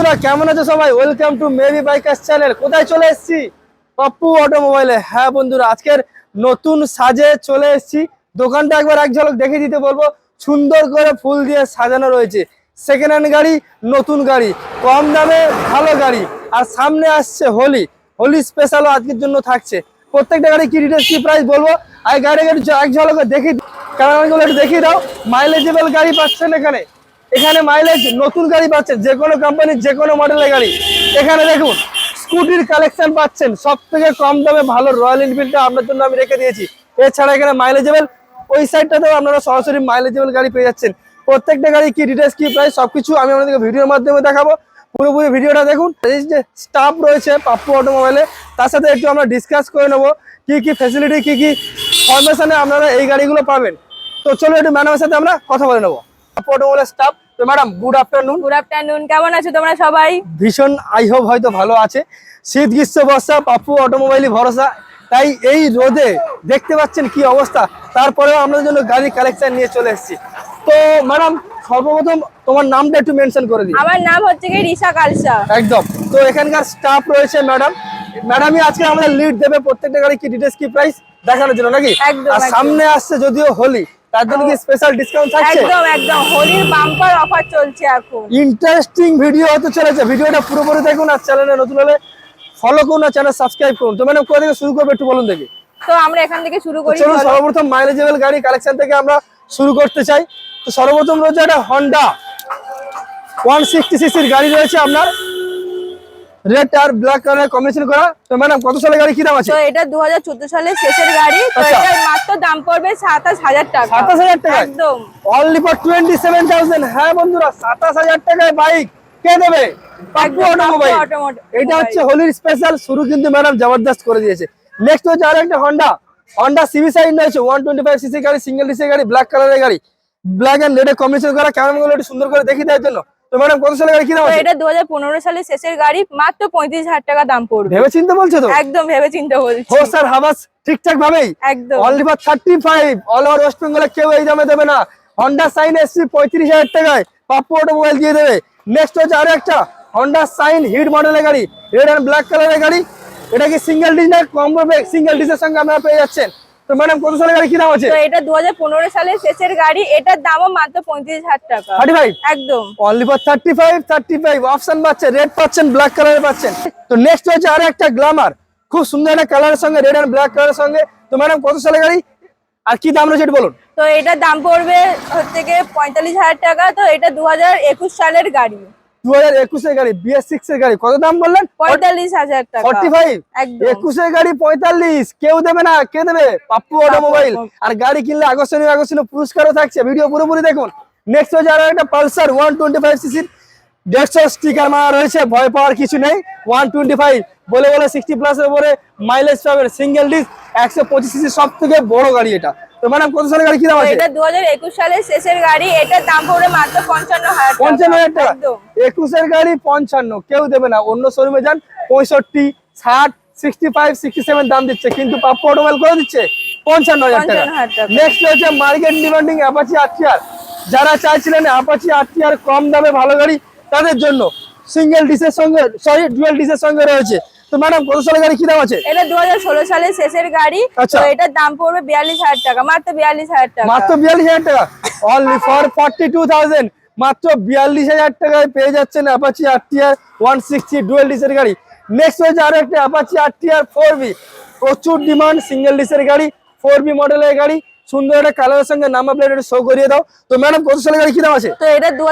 বন্ধুরা, কেমন আছো সবাই? Welcome to maybe bikers channel কোথায় চলে এসেছি? পপ্পু অটোমোবাইলে হ্যাঁ বন্ধুরা, আজকের নতুন সাজে চলে এসেছি। দোকানটা একবার এক ঝলক দেখে দিতে বলব। সুন্দর করে ফুল দিয়ে সাজানো রয়েছে। সেকেন্ড হ্যান্ড গাড়ি, নতুন গাড়ি। কম দামে ভালো গাড়ি। আর সামনে আসছে হোলি। হোলি স্পেশালও আজকের জন্য থাকছে। প্রত্যেকটা গাড়ি কি ডিটেলস কি প্রাইস বলব? আর গাড়ি গাড়ি এক ঝলক দেখি ক্যামেরাগুলো একটু দেখিয়ে দাও। মাইলেজেবল গাড়ি পাচ্ছেন এখানে। এখানে মাইলেজ নতুন গাড়ি পাচ্ছেন, যে কোনো কোম্পানির যে কোনো মডেলের গাড়ি। এখানে দেখুন স্কুটির কালেকশন পাচ্ছেন। সব থেকে কম দামে ভালো রয়্যাল এনফিল্ডটা আপনার জন্য আমি রেখে দিয়েছি। এছাড়া এখানে মাইলেজেবল ওই সাইডটাতেও আপনারা সরাসরি মাইলেজেবল গাড়ি পেয়ে যাচ্ছেন। প্রত্যেকটা গাড়ি কি ডিটেলস কি প্রাইস সবকিছু আমি আপনাদেরকে ভিডিওর মাধ্যমে দেখাবো। পুরোপুরি ভিডিওটা দেখুন। এই যে স্টাফ রয়েছে পাপ্পু অটোমোবাইলে তার সাথে একটু আমরা ডিসকাস করে নেব কি কি ফ্যাসিলিটি কি কি ফরমেশনে আপনারা এই গাড়িগুলো পাবেন। তো চলো একটু ম্যাডামের সাথে আমরা কথা বলে নেব। পাপ্পু অটোমোবাইলের স্টাফ তো madam good afternoon good afternoon কেমন আছো তোমরা সবাই? ভীষণ আই হোপ হয়তো ভালো আছে। শীত গ্রীষ্ম বর্ষা পাপ্পু অটোমোবাইলই ভরসা। তাই এই রোদে দেখতে পাচ্ছেন কি অবস্থা। তারপরেও আপনাদের জন্য গাড়ি কালেকশন নিয়ে চলে এসেছি। তো ম্যাডাম সর্বপ্রথম তোমার নামটা একটু মেনশন করে দিই আমার নাম হচ্ছে কি রিসা কালসা। একদম। তো এখানকার স্টাফ রয়েছে ম্যাডাম ম্যাডামই আজকে আমাদের লিড দেবে প্রত্যেকটা গাড়ি। কি ডিটেলস কি প্রাইস দেখানোর জন্য নাকি? আর। সামনে আসছে যদিও হোলি। তার জন্য কি স্পেশাল ডিসকাউন্ট থাকছে একদম একদম। হোলির বাম্পার অফার চলছে এখন। ইন্টারেস্টিং ভিডিও হতে চলেছে। ভিডিওটা পুরোপুরি দেখুন আর চ্যানেলে নতুন হলে ফলো করুন আর চ্যানেল সাবস্ক্রাইব করুন। তো ম্যাডাম কোথা থেকে শুরু করবে একটু বলুন দেখি। তো আমরা এখান থেকে শুরু করি চলুন সর্বপ্রথম মাইলেজেবল গাড়ি কালেকশন থেকে আমরা শুরু করতে চাই। তো সর্বপ্রথম রয়েছে একটা হন্ডা ওয়ান সিক্সটি সিসির গাড়ি রয়েছে আপনার। রেড আর ব্ল্যাক কালার কম্বিনেশন করা। তো ম্যাডাম কত সালের গাড়ি কি দাম আছে? তো এটা দু সালের শেষের গাড়ি। তো আচ্ছা। এটার মাত্র দাম পড়বে সাতাশ হাজার টাকা। সাতাশ হাজার টাকা একদম। Only for twenty seven thousand হ্যাঁ বন্ধুরা সাতাশ হাজার টাকায় বাইক কে দেবে? অটোমোবাইল এটা হচ্ছে হোলির স্পেশাল শুরু কিন্তু ম্যাডাম জবরদস্ত করে দিয়েছে। নেক্সট হচ্ছে আরও একটা হন্ডা হন্ডা সিভি সাইন রয়েছে। ওয়ান টোয়েন্টি ফাইভ সিসি গাড়ি সিঙ্গেল ডিসি গাড়ি ব্ল্যাক কালারের গাড়ি। ব্ল্যাক এন্ড রেডে কম্বিনেশন করা। ক্যামেরা গুলো একটু সুন্দর করে দেখিয়ে দেওয়ার জন্য। তো ম্যাডাম কত সালের গাড়ি কি আছে এটা দু সালের শেষের গাড়ি মাত্র পঁয়ত্রিশ হাজার টাকা দাম পড়বে। ভেবে চিন্তে বলছো তো? একদম ভেবে চিন্তে বলছি হাবাস ঠিকঠাক ভাবেই? একদম। অল ওভার ওয়েস্ট বেঙ্গলে কেউ এই দামে দেবে না। হন্ডা সাইন টাকায় পাপ্পু অটোমোবাইল দিয়ে দেবে। নেক্সট হচ্ছে আরও একটা হন্ডা সাইন হিট মডেলের গাড়ি রেড অ্যান্ড ব্ল্যাক কালারের গাড়ি। এটা কি সিঙ্গেল ডিস না কম্বো সিঙ্গেল ডিসের সঙ্গে আপনারা পেয়ে যাচ্ছেন? তো ম্যাডাম কত সালের গাড়ি কি দাম আছে? তো এটা দু সালের শেষের গাড়ি এটার দামও মাত্র পঁয়ত্রিশ হাজার টাকা। থার্টি ফাইভ একদম। Only for thirty five thirty five option পাচ্ছেন রেড পাচ্ছেন ব্ল্যাক কালারের পাচ্ছেন। তো নেক্সট হচ্ছে আরও একটা গ্লামার খুব সুন্দর একটা কালারের সঙ্গে রেড অ্যান্ড ব্ল্যাক কালারের সঙ্গে। তো ম্যাডাম কত সালের গাড়ি? আর কি দাম রয়েছে বলুন। তো এটার দাম পড়বে হচ্ছে পঁয়তাল্লিশ হাজার টাকা তো এটা দু হাজার একুশ সালের গাড়ি। দু হাজার একুশের গাড়ি বিএস সিক্স এর গাড়ি। কত দাম বললেন? পঁয়তাল্লিশ হাজার টাকা। Forty five? একুশের গাড়ি পঁয়তাল্লিশ। কেউ দেবে না কে দেবে? পাপ্পু অটোমোবাইল। আর গাড়ি কিনলে আকর্ষণীয় আকর্ষণীয় পুরস্কারও থাকছে। ভিডিও পুরোপুরি দেখুন। নেক্সট হচ্ছে আরও একটা পালসার ওয়ান টোয়েন্টি ফাইভ সিসির। দেড়শো স্টিকার মারা রয়েছে ভয় পাওয়ার কিছু নেই। ওয়ান টোয়েন্টি ফাইভ বলে বলে সিক্সটি প্লাসের উপরে মাইলেজ পাবেন। সিঙ্গেল ডিস একশো পঁচিশ সিসির সব থেকে বড় গাড়ি এটা। তো ম্যাডাম কত সালের গাড়ি কি দাম আছে এটা দু সালের শেষের গাড়ি এটার দাম পড়বে মাত্র পঞ্চান্ন হাজার টাকা। পঞ্চান্ন হাজার টাকা। একদম। একুশের গাড়ি পঞ্চান্ন কেউ দেবে না। অন্য শোরুমে যান দাম দিচ্ছে কিন্তু পাপ্পু করে দিচ্ছে? পঞ্চান্ন হাজার টাকা। 55,000 টাকা। নেক্সট হচ্ছে মার্কেট ডিমান্ডিং অ্যাপাচি আরটিআর যারা চাইছিলেন অ্যাপাচি আরটিআর কম দামে ভালো গাড়ি তাদের জন্য সিঙ্গেল ডিসের সঙ্গে সরি ডুয়েল ডিসের সঙ্গে রয়েছে। তো ম্যাডাম কত সালের গাড়ি কি দাম আছে? এটা দু সালের শেষের গাড়ি আচ্ছা। তো এটার দাম পড়বে বিয়াল্লিশ হাজার টাকা মাত্র বিয়াল্লিশ হাজার টাকা। মাত্র বিয়াল্লিশ হাজার টাকা? Only for forty two thousand মাত্র বিয়াল্লিশ হাজার টাকায় পেয়ে যাচ্ছেন Apache RTR one sixty dual ডিসের গাড়ি। নেক্সট হয়েছে আরও একটা অ্যাপাচি আরটিআর ফোর বি প্রচুর ডিমান্ড সিঙ্গেল ডিসের গাড়ি ফোর বি মডেলের গাড়ি। সুন্দর একটা কালারের সঙ্গে নাম্বার প্লেট একটু শো করিয়ে দাও। তো ম্যাডাম কত সালের গাড়ি কি দাম আছে? তো এটা দু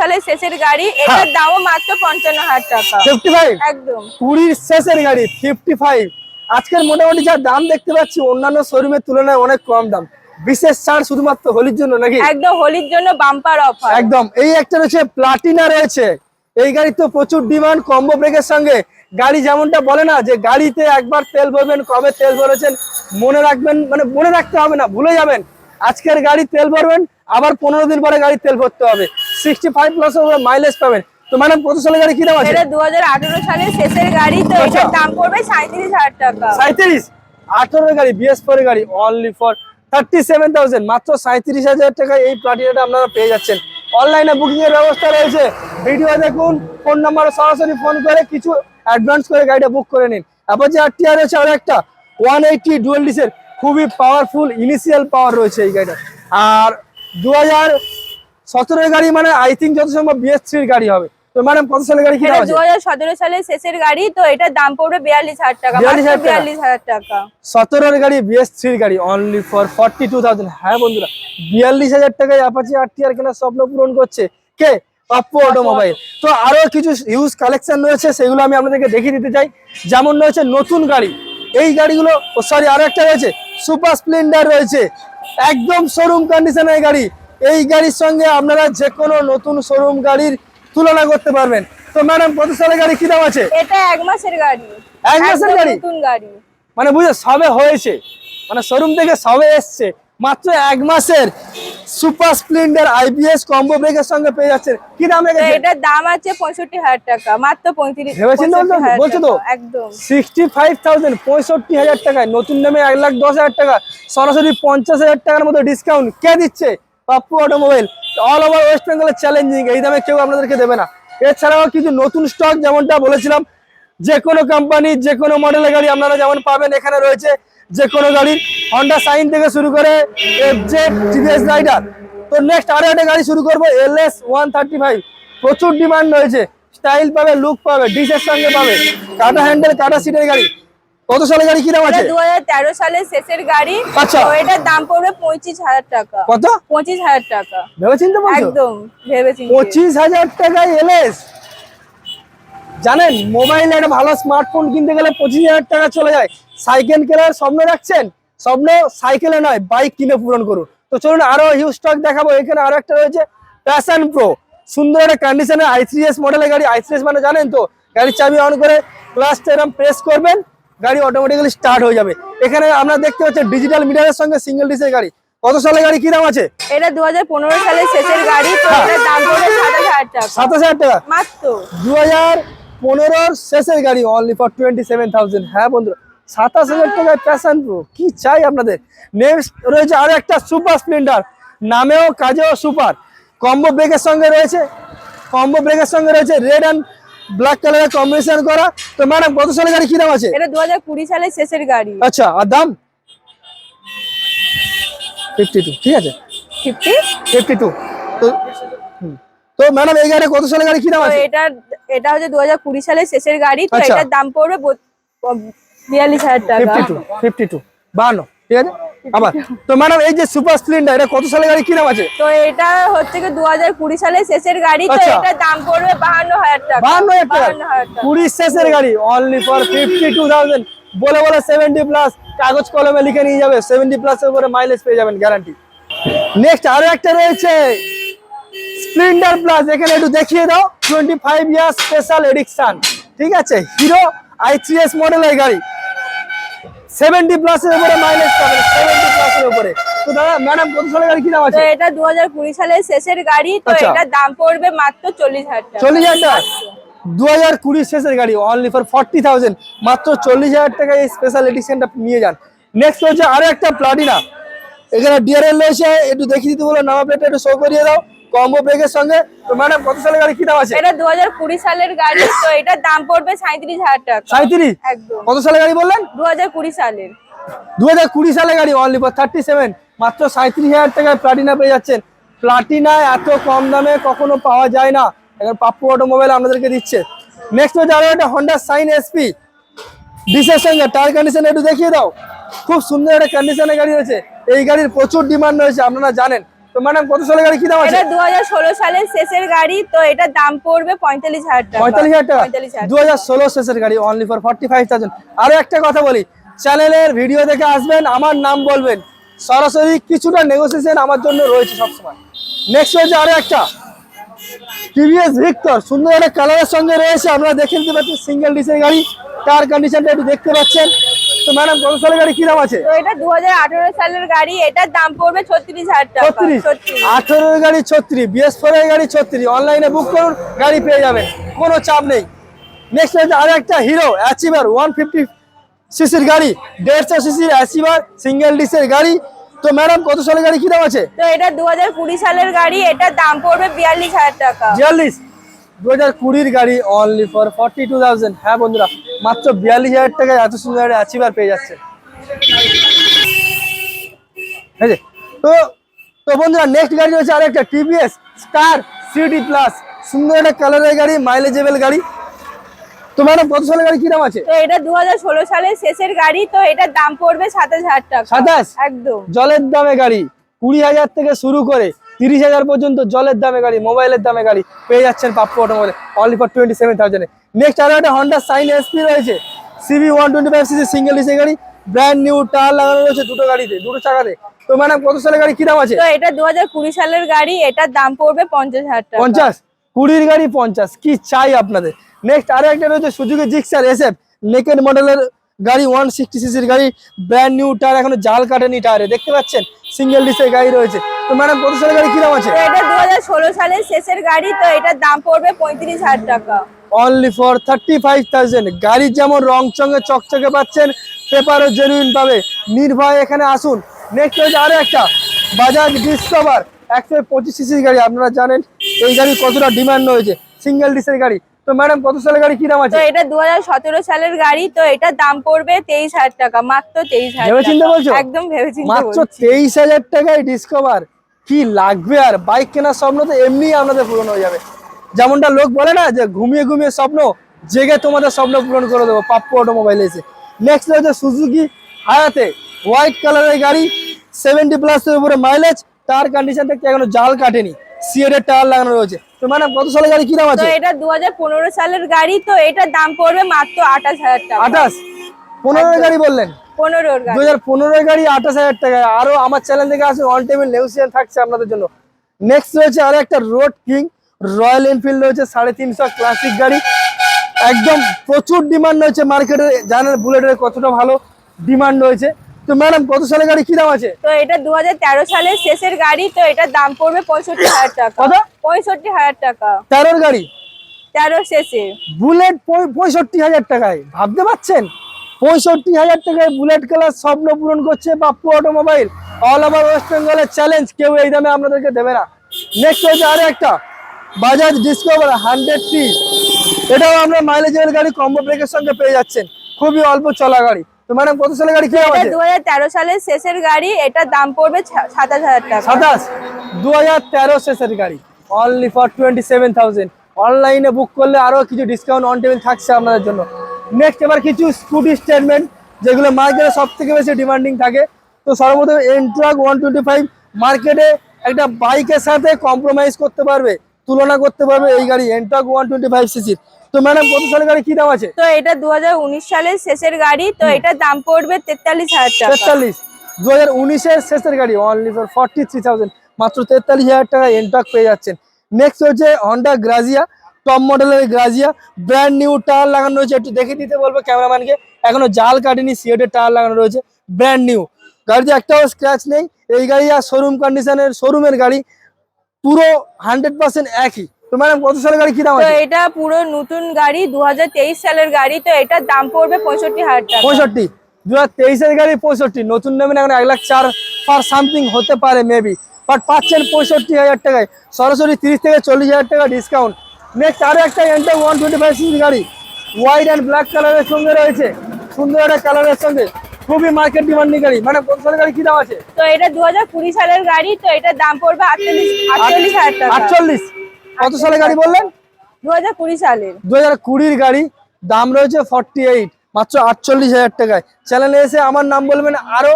সালের শেষের গাড়ি এটার দামও মাত্র পঞ্চান্ন হাজার টাকা। ফিফটি ফাইভ একদম। কুড়ির শেষের গাড়ি ফিফটি ফাইভ আজকের মোটামুটি যা দাম দেখতে পাচ্ছি অন্যান্য শোরুমের তুলনায় অনেক কম দাম। বিশেষ ছাড় শুধুমাত্র হোলির জন্য নাকি? একদম হোলির জন্য বাম্পার অফার একদম। এই একটা রয়েছে প্লাটিনা রয়েছে। এই গাড়ি তো প্রচুর ডিমান্ড কম্বো ব্রেকের সঙ্গে। গাড়ি যেমনটা বলে না যে গাড়িতে একবার তেল ভরবেন কবে তেল ভরেছেন মনে রাখবেন মানে মনে রাখতে হবে না ভুলে যাবেন। আজকের গাড়ি তেল ভরবেন আবার পনেরো দিন পরে গাড়ি তেল ভরতে হবে। সিক্সটি ফাইভ প্লাস মাইলেজ পাবেন। তো ম্যাডাম কত সালের গাড়ি কি দাম আছে? এটা দু সালের শেষের গাড়ি তো আচ্ছা। এটার দাম পড়বে সাঁত্রিশ হাজার টাকা। সাঁত্রিশ আঠারো গাড়ি বিএস ফোর গাড়ি only for thirty seven thousand মাত্র সাঁত্রিশ হাজার টাকায় এই প্লাটিনাটা আপনারা পেয়ে যাচ্ছেন। অনলাইনে বুকিং এর ব্যবস্থা রয়েছে। ভিডিও দেখুন ফোন নাম্বারে সরাসরি ফোন করে কিছু অ্যাডভান্স করে গাড়িটা বুক করে নিন। আর টি আর রয়েছে আর একটা ওয়ান এইটটি ডুয়েল ডিসের খুবই পাওয়ারফুল ইনিশিয়াল পাওয়ার রয়েছে এই গাড়িটা আর দু হাজার সতেরোর গাড়ি মানে আই থিঙ্ক যত সম্ভব বিএস থ্রির গাড়ি হবে। তো ম্যাডাম কত সালের গাড়ি কি এটা দাম আছে? দু হাজার সতেরো সালের শেষের গাড়ি তো এটার দাম পড়বে বিয়াল্লিশ হাজার টাকা 42,000 টাকা? বিয়াল্লিশ হাজার টাকা। সতেরোর গাড়ি বিএস থ্রির গাড়ি only for forty two thousand হ্যাঁ বন্ধুরা বিয়াল্লিশ হাজার টাকায় অ্যাপাচি আর টি আর কেনার স্বপ্ন পূরণ করছে কে? পাপ্পু অটোমোবাইল তো আরও কিছু হিউজ কালেকশন রয়েছে সেগুলো আমি আপনাদেরকে দেখিয়ে দিতে চাই। যেমন রয়েছে নতুন গাড়ি। এই গাড়িগুলো সরি আরও একটা রয়েছে সুপার স্প্লেন্ডার রয়েছে। একদম শোরুম কন্ডিশনের গাড়ি। এই গাড়ির সঙ্গে আপনারা যে কোনো নতুন শোরুম গাড়ির তুলনা করতে পারবেন। তো ম্যাডাম কত সালের গাড়ি কি দাম আছে? এটা এক মাসের গাড়ি। এক মাসের গাড়ি? নতুন গাড়ি। মানে বুঝে সবে হয়েছে। মানে শোরুম থেকে সবে এসছে। মাত্র এক মাসের সুপার স্প্লেন্ডার আইপিএস কম্বো ব্রেকের সঙ্গে পেয়ে যাচ্ছেন। কি দাম রেখেছে এটার দাম আছে পঁয়ষট্টি হাজার টাকা। মাত্র পঁয়ত্রিশ ভেবেছেন তো বলছো? তো? একদম। সিক্সটি ফাইভ থাউজেন্ড পঁয়ষট্টি হাজার টাকায় নতুন দামে এক লাখ দশ হাজার টাকা সরাসরি পঞ্চাশ হাজার টাকার মতো ডিসকাউন্ট কে দিচ্ছে? Pappu automobile. All over west বেঙ্গলের চ্যালেঞ্জিং এই দামে কেউ আপনাদেরকে দেবে না। এছাড়াও কিছু নতুন স্টক যেমনটা বলেছিলাম, যে কোনো কোম্পানির যে কোনো মডেলের গাড়ি আপনারা যেমন পাবেন, এখানে রয়েছে যে কোনো গাড়ির হন্ডা সাইন থেকে শুরু করে এফ জেড রাইডার তো নেক্সট আরও একটা গাড়ি শুরু করব L S one thirty five প্রচুর ডিমান্ড রয়েছে। স্টাইল পাবে লুক পাবে ডিসের সঙ্গে পাবে। কাটা হ্যান্ডেল কাটা সিটের গাড়ি। কত সালের গাড়ি কি দাম আছে? দু হাজার তেরো সালের শেষের গাড়ি। আচ্ছা। তো এটার দাম পড়বে পঁচিশ হাজার টাকা। কত? পঁচিশ হাজার টাকা। ভেবে চিনতে পারছ একদম পঁচিশ হাজার টাকায় এলএস? জানেন মোবাইলে একটা ভালো স্মার্টফোন কিনতে গেলে পঁচিশ হাজার টাকা চলে যায়। সাইকেল কেনার স্বপ্ন রাখছেন? স্বপ্ন সাইকেলে নয় বাইক কিনে পূরণ করুন। তো চলুন আরও হিউজ স্টক দেখাবো। এখানে আরও একটা রয়েছে প্যাশন প্রো সুন্দর একটা কন্ডিশনে আই থ্রি এস মডেলের গাড়ি। আই থ্রি এস মানে জানেন তো? গাড়ির চাবি অন করে ক্লাসটা এরকম প্রেস করবেন। গাড়ি অটোমেটিক্যালি স্টার্ট হয়ে যাবে। এখানে আমরা দেখতে পাচ্ছি ডিজিটাল মিটারের সঙ্গে সিঙ্গেল ডিসের গাড়ি। কত সালের গাড়ি? কি দাম আছে? এটা দু হাজার পনেরো সালের শেষের গাড়ি তো হ্যাঁ। এটার দাম পড়বে সাতাশ হাজার টাকা। মাত্র। দু হাজার পনেরোর শেষের গাড়ি only for twenty seven thousand হ্যাঁ বন্ধু সাতাশ হাজার টাকায় প্যাশন প্রো কি চাই আপনাদের? নেক্সট রয়েছে আরও একটা সুপার স্প্লেন্ডার নামেও কাজেও সুপার কম্বো ব্রেকের সঙ্গে রয়েছে। কম্বো ব্রেকের সঙ্গে রয়েছে রেড অ্যান্ড ব্ল্যাক কালারের কম্বিনেশন করা। তো ম্যাডাম কত সালের গাড়ি? কি দাম আছে? এটা দু হাজার কুড়ি সালের শেষের গাড়ি। আচ্ছা আর দাম? ফিফটি টু ঠিক আছে? ফিফটি ফিফটি টু তো হুম। তো ম্যাডাম এই গাড়ি কত সালের গাড়ি? কি দাম তো আছে? এটা এটা হচ্ছে দু হাজার কুড়ি সালের শেষের গাড়ি। তো আচ্ছা। এটার দাম পড়বে বত- বিয়াল্লিশ হাজার টাকা। ফিফটি টু ফিফটি টু বাহান্ন ঠিক আছে? আবার তো ম্যাডাম এই যে সুপার স্প্লেন্ডার এটা কত সালের গাড়ি? কি দাম আছে? তো এটা হচ্ছে কি দু হাজার কুড়ি সালের শেষের গাড়ি তো আচ্ছা। এটার দাম পড়বে বাহান্ন হাজার টাকা। বাহান্ন হাজার টাকা? বাহান্ন হাজার টাকা। কুড়ি শেষের গাড়ি only for fifty two thousand বলে বলে সেভেন্টি প্লাস কাগজ কলমে লিখে নিয়ে যাবে সেভেন্টি প্লাস এর উপরে মাইলেজ পেয়ে যাবেন গ্যারান্টি নেক্সট আরও একটা রয়েছে স্প্লেন্ডার প্লাস এখানে একটু দেখিয়ে দাও twenty five year special edition ঠিক আছে হিরো আই থ্রি এস মডেলের গাড়ি। সেভেন্টি প্লাসের উপরে মাইলেজ পাবেন সেভেন্টি প্লাসের উপরে। তো দাদা ম্যাডাম কত সালের গাড়ি কি দাম তো আছে এটা দু হাজার কুড়ি সালের শেষের গাড়ি তো আচ্ছা। এটার দাম পড়বে মাত্র চল্লিশ হাজার টাকা। চল্লিশ হাজার টাকা? দু হাজার কুড়ি শেষের গাড়ি অনলি ফর ফর্টি থাউজেন্ড মাত্র চল্লিশ হাজার টাকা এই স্পেশাল এডিশনটা নিয়ে যান। নেক্সট হচ্ছে আরও একটা প্লাটিনা এখানে ডিআরএল রয়েছে একটু দেখিয়ে দিতে বলো নামা প্লেটটা একটু শো করিয়ে দাও। কম্বো ব্রেকের সঙ্গে তো ম্যাডাম কত সালের গাড়ি কি দাম আছে? এটা দু হাজার কুড়ি সালের গাড়ি তো এটার দাম পড়বে সাঁত্রিশ হাজার টাকা। সাঁত্রিশ একদম। কত সালের গাড়ি বললেন? দু হাজার কুড়ি সালের। দু হাজার কুড়ি সালের গাড়ি অনলি ফর থার্টি সেভেন মাত্র সাঁত্রিশ হাজার টাকায় প্লাটিনা পেয়ে যাচ্ছেন। প্লাটিনা এত কম দামে কখনো পাওয়া যায় না। এখন পাপ্পু অটোমোবাইল আপনাদেরকে দিচ্ছে। নেক্সট হচ্ছে আরও একটা হন্ডা সাইন এসপি ডিসের সঙ্গে টায়ার কন্ডিশন একটু দেখিয়ে দাও। খুব সুন্দর একটা কন্ডিশনের গাড়ি রয়েছে। এই গাড়ির প্রচুর ডিমান্ড রয়েছে আপনারা জানেন। তো ম্যাডাম কত সালের গাড়ি? কি দাম আছে? এটা সালের শেষের গাড়ি তো দাম পড়বে টাকা। টাকা? শেষের গাড়ি only for forty five thousand আরও একটা কথা বলি চ্যানেলের ভিডিও দেখে আসবেন আমার নাম বলবেন। সরাসরি কিছুটা নেগোসিয়েশন আমার জন্য রয়েছে সবসময়। নেক্সট হচ্ছে আরও একটা। টিভিএস ভিক্টর সুন্দর একটা কালারের সঙ্গে রয়েছে। আপনারা দেখে নিতে পাচ্ছেন সিঙ্গেল ডিসের গাড়ি। কার কন্ডিশনটা একটু দেখতে পাচ্ছেন। তো ম্যাডাম কত সালের গাড়ি? কি দাম আছে? তো এটা দু হাজার আঠেরো সালের গাড়ি এটার দাম পড়বে ছত্রিশ হাজার টাকা। ছত্রিশ? ছত্রিশ। আঠেরোর গাড়ি ছত্রিশ বিএস ফোরের গাড়ি ছত্রিশ। অনলাইনে বুক করুন গাড়ি পেয়ে যাবেন কোনো চাপ নেই। নেক্সট হচ্ছে আরও একটা হিরো অ্যাচিভার ওয়ান ফিফটি সিসির গাড়ি দেড়শো সিসির অ্যাচিভার সিঙ্গেল ডিসের গাড়ি। তো ম্যাডাম কত সালের গাড়ি? কি দাম আছে? তো এটা দু হাজার কুড়ি সালের গাড়ি এটার দাম পড়বে বিয়াল্লিশ হাজার টাকা। বিয়াল্লিশ? দু হাজার কুড়ির গাড়ি only for forty two thousand হ্যাঁ বন্ধুরা মাত্র বিয়াল্লিশ হাজার টাকায় এত সুন্দর একটা অ্যাচিভার পেয়ে যাচ্ছে। ঠিক তো তো বন্ধুরা নেক্সট গাড়ি রয়েছে আরেকটা টিভিএস স্টার সিডি প্লাস সুন্দর একটা কালারের গাড়ি মাইলেজেবল গাড়ি। তো ম্যাডাম কত সালের গাড়ি কি দাম আছে? তো এটা দু হাজার ষোলো সালের শেষের গাড়ি তো এটার দাম পড়বে সাতাশ হাজার টাকা। সাতাশ? একদম। জলের দামে গাড়ি কুড়ি হাজার থেকে শুরু করে তিরিশ হাজার পর্যন্ত জলের দামে গাড়ি মোবাইলের দামে গাড়ি পেয়ে যাচ্ছেন পাপ্পু অটোমোবাইলে অনলি ফর টোয়েন্টি সেভেন থাউজেন্ডে নেক্সট আরও একটা হন্ডা সাইন এসপি রয়েছে। CB one twenty five CC single ডিসে গাড়ি ব্র্যান্ড নিউ টায়ার লাগানো রয়েছে দুটো গাড়িতে দুটো চাকাতে। তো ম্যাডাম কত সালের গাড়ি কি দাম আছে? তো এটা দু হাজার কুড়ি সালের গাড়ি এটার দাম পড়বে পঞ্চাশ হাজার টাকা। পঞ্চাশ? কুড়ির গাড়ি পঞ্চাশ কি চাই আপনাদের? নেক্সট আরও একটা রয়েছে সুজুকি জিক্সার এসএফ নেকেড মডেলের গাড়ি ওয়ান সিক্সটি সিসির গাড়ি ব্র্যান্ড নিউ টায়ার এখনও জাল কাটেনি টায়ারে দেখতে পাচ্ছেন? সিঙ্গেল ডিসের গাড়ি রয়েছে। তো ম্যাডাম কত সালের গাড়ি কি দাম আছে? এটা দু সালের শেষের গাড়ি তো এটার দাম পড়বে পঁয়ত্রিশ হাজার টাকা। Only for thirty five thousand গাড়ির যেমন রং চঙে চকচকে পাচ্ছেন পেপারও জেনুইন পাবে। নির্ভয় এখানে আসুন। নেক্সট হয়েছে আরও একটা। বাজাজ ডিসকভার একশো পঁচিশ সিসির গাড়ি আপনারা জানেন এই গাড়ি কতটা ডিমান্ড রয়েছে। সিঙ্গেল ডিসের গাড়ি। তো ম্যাডাম কত সালের গাড়ি? কি দাম আছে? এটা দু হাজার সতেরো সালের গাড়ি তো এটার দাম পড়বে তেইশ হাজার টাকা মাত্র তেইশ হাজার। বলছো? একদম ভেবে চিন্তে মাত্র। তেইশ হাজার টাকায় ডিসকভার কি লাগবে আর? বাইক কেনার স্বপ্ন তো এমনি আপনাদের পূরণ হয়ে যাবে। যেমনটা লোক বলে না যে ঘুমিয়ে ঘুমিয়ে স্বপ্ন জেগে তোমাদের স্বপ্ন পূরণ করে দেবো। পাপ্পু অটোমোবাইল এসে। নেক্সট রয়েছে সুজুকি হায়াতে হোয়াইট কালারের গাড়ি সেভেন্টি প্লাসের উপরে মাইলেজ তার কন্ডিশন থেকে এখনও জাল কাটেনি। সিএডের টায়ার লাগানো রয়েছে। তো ম্যাডাম কত সালের গাড়ি? কি দাম আছে? এটা দুহাজার পনেরো সালের গাড়ি তো এটার দাম পড়বে মাত্র আঠাশ হাজার টাকা। আঠাশ? পনেরো গাড়ি বললেন? গাড়ি। টাকা। আরও আমার চ্যানেল থেকে আসুন অন টেবিল নেউসিয়ান থাকছে আপনাদের জন্য। নেক্সট রয়েছে আরও একটা রোড কিং রয়্যাল এনফিল্ড রয়েছে সাড়ে তিনশো ক্লাসিক গাড়ি। একদম প্রচুর ডিমান্ড রয়েছে মার্কেটে জানেন বুলেটের কতটা ভালো ডিমান্ড রয়েছে। তো ম্যাডাম কত সালের গাড়ি? কি দাম আছে? তো এটা দু সালের শেষের গাড়ি তো এটার দাম পড়বে পঁয়ষট্টি হাজার টাকা। কত? পঁয়ষট্টি হাজার টাকা। তেরোর গাড়ি? তেরো শেষে। বুলেট পঁয়- পঁয়ষট্টি হাজার টাকায়। ভাবতে পঁয়ষট্টি হাজার টাকায় বুলেট কালার স্বপ্ন পূরণ করছে Bappu automobile. All over west বেঙ্গলের চ্যালেঞ্জ কেউ এই দামে আপনাদেরকে দেবে না। নেক্সট হচ্ছে আরও একটা। বাজাজ ডিসকভার হান্ড্রেড টি এটাও আমরা মাইলেজের গাড়ি কম্বো ব্রেকের সঙ্গে পেয়ে যাচ্ছেন। খুবই অল্প চলা গাড়ি। তো ম্যাডাম কত সালের গাড়ি কি দাম এটা আছে সালের শেষের গাড়ি এটার দাম পড়বে ছা- সাতাশ হাজার টাকা। সাতাশ? দু হাজার তেরো শেষের গাড়ি। Only for twenty seven thousand অনলাইনে বুক করলে আরও কিছু ডিসকাউন্ট অন টেবিল থাকছে আপনাদের জন্য। নেক্সট এবার কিছু স্কুটি স্টেটমেন্ট যেগুলো মার্কেটে সব থেকে বেশি ডিমান্ডিং থাকে। তো সর্বপ্রথম এনট্রাক ওয়ান টোয়েন্টি ফাইভ মার্কেটে একটা বাইকের সাথে কম্প্রোমাইজ করতে পারবে তুলনা করতে পারবে এই গাড়ি এনট্রাক ওয়ান টোয়েন্টি ফাইভ সিসির তো ম্যাডাম কত সালের গাড়ি কি দাম আছে? তো এটা দু সালের শেষের গাড়ি তো এটার দাম পড়বে তেতাল্লিশ হাজার টাকা। তেতাল্লিশ। দু হাজার উনিশের শেষের গাড়ি only for forty three thousand মাত্র তেতাল্লিশ হাজার টাকা এনটক পেয়ে যাচ্ছেন। নেক্সট হচ্ছে হন্ডা গ্রাজিয়া টপ মডেলের গ্রাজিয়া ব্র্যান্ড নিউ টায়ার লাগানো রয়েছে একটু দেখে দিতে বলব ক্যামেরাম্যানকে। এখনও জাল কাটেনি সিএটের টায়ার লাগানো রয়েছে। ব্র্যান্ড নিউ গাড়িতে একটাও স্ক্র্যাচ নেই। এই গাড়ি আর শোরুম কন্ডিশনের শোরুমের গাড়ি পুরো হান্ড্রেড পার্সেন্ট একই। তো ম্যাডাম কত সালের গাড়ি? কি দাম তো আছে? এটা পুরো নতুন গাড়ি দুহাজার তেইশ সালের গাড়ি তো এটার দাম পড়বে পঁয়ষট্টি হাজার টাকা। পঁয়ষট্টি। দু হাজার তেইশের গাড়ি পঁয়ষট্টি। নতুন নেবেন এখন এক লাখ চার পার সামথিং হতে পারে মেবি বাট পাচ্ছেন পঁয়ষট্টি হাজার টাকায়। সরাসরি তিরিশ থেকে চল্লিশ হাজার টাকা ডিসকাউন্ট নেক্সট আরও একটা টোয়েন্টি ফাইভ সিসি গাড়ি। হোয়াইট অ্যান্ড ব্ল্যাক কালারের সঙ্গে রয়েছে। সুন্দর একটা কালারের সঙ্গে। খুবই মার্কেট ডিমান্ডিং গাড়ি। মানে কত সালের গাড়ি কি দাম আছে? তো এটা দু কুড়ি সালের গাড়ি তো এটার দাম পড়বে আটচল্লিশ আটচল্লিশ হাজার টাকা। আটচল্লিশ। কত সালের গাড়ি বললেন? দু কুড়ি সালের দু হাজার কুড়ির গাড়ি দাম রয়েছে ফর্টি এইট মাত্র আটচল্লিশ হাজার টাকায়। চ্যানেলে এসে আমার নাম বলবেন আরও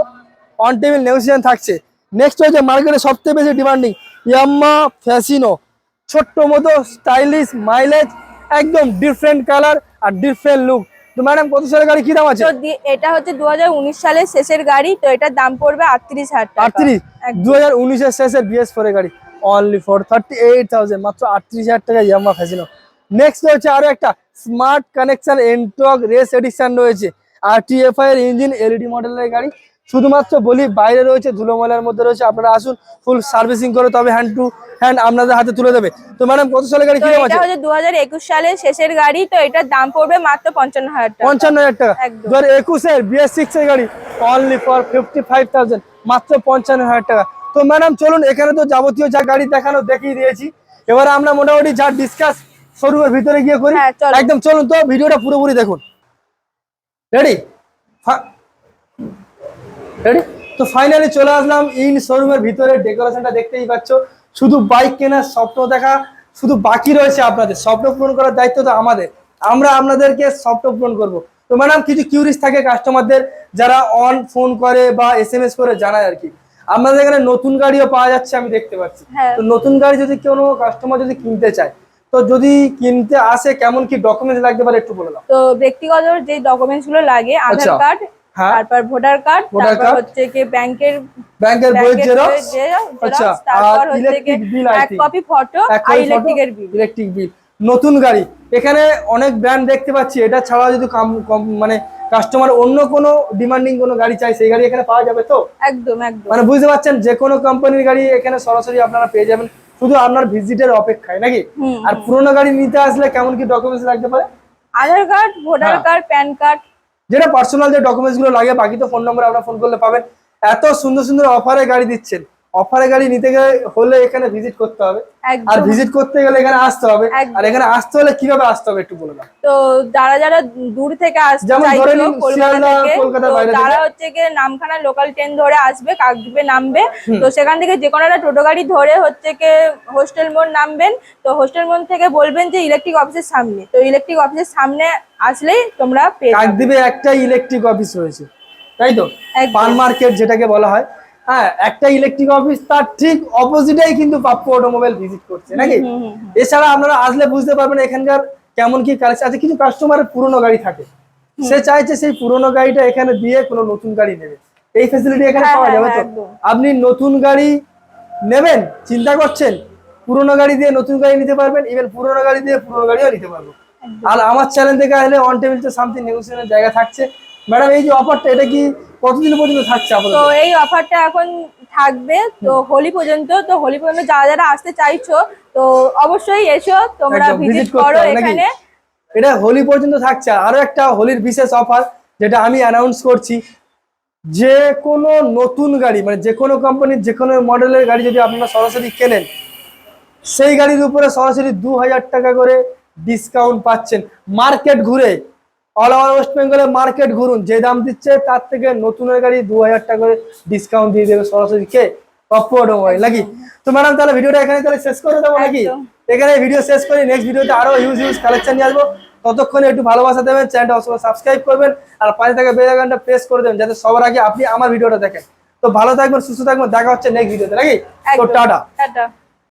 অন টেবিল নেগোসিয়েশন থাকছে। নেক্সট হচ্ছে মার্কেটে সবচেয়ে বেশি ডিমান্ডিং ইয়াম্মা ফ্যাসিনো ছোট্ট মতো স্টাইলিশ মাইলেজ একদম ডিফারেন্ট কালার আর ডিফারেন্ট লুক তো ম্যাডাম কত সালের গাড়ি কি দাম আছে? এটা হচ্ছে দু হাজার উনিশ সালের শেষের গাড়ি তো এটার দাম পড়বে আটত্রিশ হাজার টাকা। আটত্রিশ। দু হাজার উনিশের শেষের বিএস ফোর গাড়ি। Only for thirty eight thousand মাত্র আটত্রিশ হাজার টাকা ইয়াম্মা ফ্যাসিনো নেক্সট হচ্ছে আরও একটা smart connection Ntorq race edition রয়েছে। আর টিএফআই এর ইঞ্জিন এলইডি মডেলের গাড়ি। শুধুমাত্র বলি বাইরে রয়েছে ধুলোমলার মধ্যে রয়েছে। আপনারা আসুন ফুল সার্ভিসিং করে তবে হ্যান্ড টু হ্যান্ড আপনাদের হাতে তুলে দেবে। তো ম্যাডাম কত সালের গাড়ি তো কি এটা আছে দু একুশ সালের শেষের গাড়ি তো এটার দাম পড়বে মাত্র পঞ্চান্ন হাজার টাকা। পঞ্চান্ন হাজার টাকা। দু হাজার একুশের বিএস সিক্স এর গাড়ি only for fifty five thousand মাত্র পঞ্চান্ন হাজার টাকা। তো ম্যাডাম চলুন এখানে তো যাবতীয় যা গাড়ি দেখানো দেখিয়ে দিয়েছি। এবারে আমরা মোটামুটি যা ডিসকাস শোরুমের ভিতরে গিয়ে করি। হ্যাঁ, একদম চলুন তো ভিডিওটা পুরোপুরি দেখুন। রেডি রেডি তো ফাইনালি চলে আসলাম ইন শোরুমের ভিতরে। ডেকোরেশনটা দেখতেই পাচ্ছ। শুধু বাইক কেনার স্বপ্ন দেখা শুধু বাকি রয়েছে আপনাদের। স্বপ্ন পূরণ করার দায়িত্ব তো আমাদের। আমরা আপনাদেরকে স্বপ্ন পূরণ করব। তো ম্যাডাম কিছু কিউরিস থাকে কাস্টমারদের যারা অন ফোন করে বা এস এম এস করে জানায় আর কি। আমাদের এখানে নতুন গাড়িও পাওয়া যাচ্ছে আমি দেখতে পাচ্ছি। হ্যাঁ। তো নতুন গাড়ি যদি কোনো কাস্টমার যদি কিনতে চায় তো যদি কিনতে আসে কেমন কি ডকুমেন্টস লাগতে পারে একটু বলে দাও। তো ব্যক্তিগত যে ডকুমেন্টসগুলো লাগে আধার আচ্ছা। কার্ড হ্যাঁ। তারপর ভোটার কার্ড তারপর হচ্ছে কি ব্যাংকের ব্যাংকের বইয়ের জেরক্স আচ্ছা আর ইলেকট্রিক বিল এক কপি ফটো আর ইলেকট্রিকের বিল ইলেকট্রিক বিল নতুন গাড়ি। এখানে অনেক ব্র্যান্ড দেখতে পাচ্ছি এটা ছাড়াও যদি মানে কাস্টমার অন্য কোনো ডিমান্ডিং কোনো গাড়ি চাই সেই গাড়ি এখানে পাওয়া যাবে তো? একদম একদম। মানে বুঝতে পারছেন যে কোনো কোম্পানির গাড়ি এখানে সরাসরি আপনারা পেয়ে যাবেন। শুধু আপনার ভিজিটের অপেক্ষায় নাকি? আর পুরোনো গাড়ি নিতে আসলে কেমন কি ডকুমেন্টস লাগতে পারে? Aadhaar card voter. Card PAN card যেটা পার্সোনাল যে ডকুমেন্টসগুলো লাগে বাকি তো ফোন নম্বরে আপনারা ফোন করলে পাবেন। এত সুন্দর সুন্দর অফারে গাড়ি দিচ্ছেন। অফারে গাড়ি নিতে গেলে হলে এখানে ভিজিট করতে হবে। আর ভিজিট করতে গেলে এখানে আসতে হবে। আর এখানে আসতে হলে কীভাবে আসতে হবে একটু বলে দাও। তো যারা যারা দূর থেকে আসবে যেমন ধরে নিন কলকাতা শিয়ালদা, থেকে বাইরে তারা হচ্ছে গিয়ে নামখানা লোকাল ট্রেন ধরে আসবে কাকদ্বীপে নামবে। তো সেখান থেকে যে কোনো একটা টোটো গাড়ি ধরে হচ্ছে গিয়ে হোস্টেল মোড় নামবেন। তো হোস্টেল মোড় থেকে বলবেন যে ইলেকট্রিক অফিসের সামনে। তো ইলেকট্রিক অফিসের সামনে আসলেই তোমরা কাকদ্বীপে একটাই ইলেকট্রিক অফিস রয়েছে। তাই তো। পান মার্কেট যেটাকে বলা হয়। হ্যাঁ একটা ইলেকট্রিক অফিস তার ঠিক অপোজিটেই কিন্তু পাপ্পু অটোমোবাইল ভিজিট করছে নাকি। এছাড়া আপনারা আসলে বুঝতে পারবেন এখানকার কেমন কি কালেকশন আছে। কিছু কাস্টমারের পুরনো গাড়ি থাকে। সে চাইছে সেই পুরনো গাড়িটা এখানে দিয়ে কোনো নতুন গাড়ি নেবে। এই ফেসিলিটি এখানে হ্যাঁ, পাওয়া হ্যাঁ, যাবে তো? আপনি নতুন গাড়ি নেবেন চিন্তা করছেন পুরনো গাড়ি দিয়ে নতুন গাড়ি নিতে পারবেন ইভেন পুরনো গাড়ি দিয়ে পুরনো গাড়িও নিতে পারব। আর আমার চ্যানেল থেকে আসলে অন টেবিল তো সামথিং নেগোসিয়েশনের জায়গা থাকছে। ম্যাডাম এই যে অফারটা এটা কি কতদিন পর্যন্ত থাকছে তো এই অফারটা এখন থাকবে তো হোলি পর্যন্ত তো হোলি পর্যন্ত যারা যারা আসতে চাইছো তো অবশ্যই এসো তোমরা ভিজিট করো এখানে। এটা হোলি পর্যন্ত থাকছে। আরও একটা হোলির বিশেষ অফার যেটা আমি অ্যানাউন্স করছি। যে কোনো নতুন গাড়ি মানে যে কোনো কোম্পানির যে কোনো মডেলের গাড়ি যদি আপনারা সরাসরি কেনেন সেই গাড়ির উপরে সরাসরি দু হাজার টাকা করে ডিসকাউন্ট পাচ্ছেন। মার্কেট ঘুরে অল ওভার ওয়েস্ট বেঙ্গলে মার্কেট ঘুরুন। যে দাম দিচ্ছে তার থেকে নতুনের গাড়ি দু হাজার টাকা করে ডিসকাউন্ট দিয়ে দেবে সরাসরি। কে? অটোমোবাইল নাকি? তো ম্যাডাম তাহলে ভিডিওটা এখানে তাহলে শেষ করে দেবো নাকি? এখানে ভিডিও শেষ করি। নেক্সট ভিডিওতে আরও হিউজ হিউজ কালেকশন নিয়ে আসব। ততক্ষণে একটু ভালোবাসা দেবেন চ্যানেলটা অবশ্যই সাবস্ক্রাইব করবেন আর পাশে থাকা বেল আইকনটা প্রেস করে দেবেন যাতে সবার আগে আপনি আমার ভিডিওটা দেখেন। তো ভালো থাকবেন সুস্থ থাকবেন দেখা হচ্ছে নেক্সট ভিডিওতে নাকি? তো টাটা। টাটা।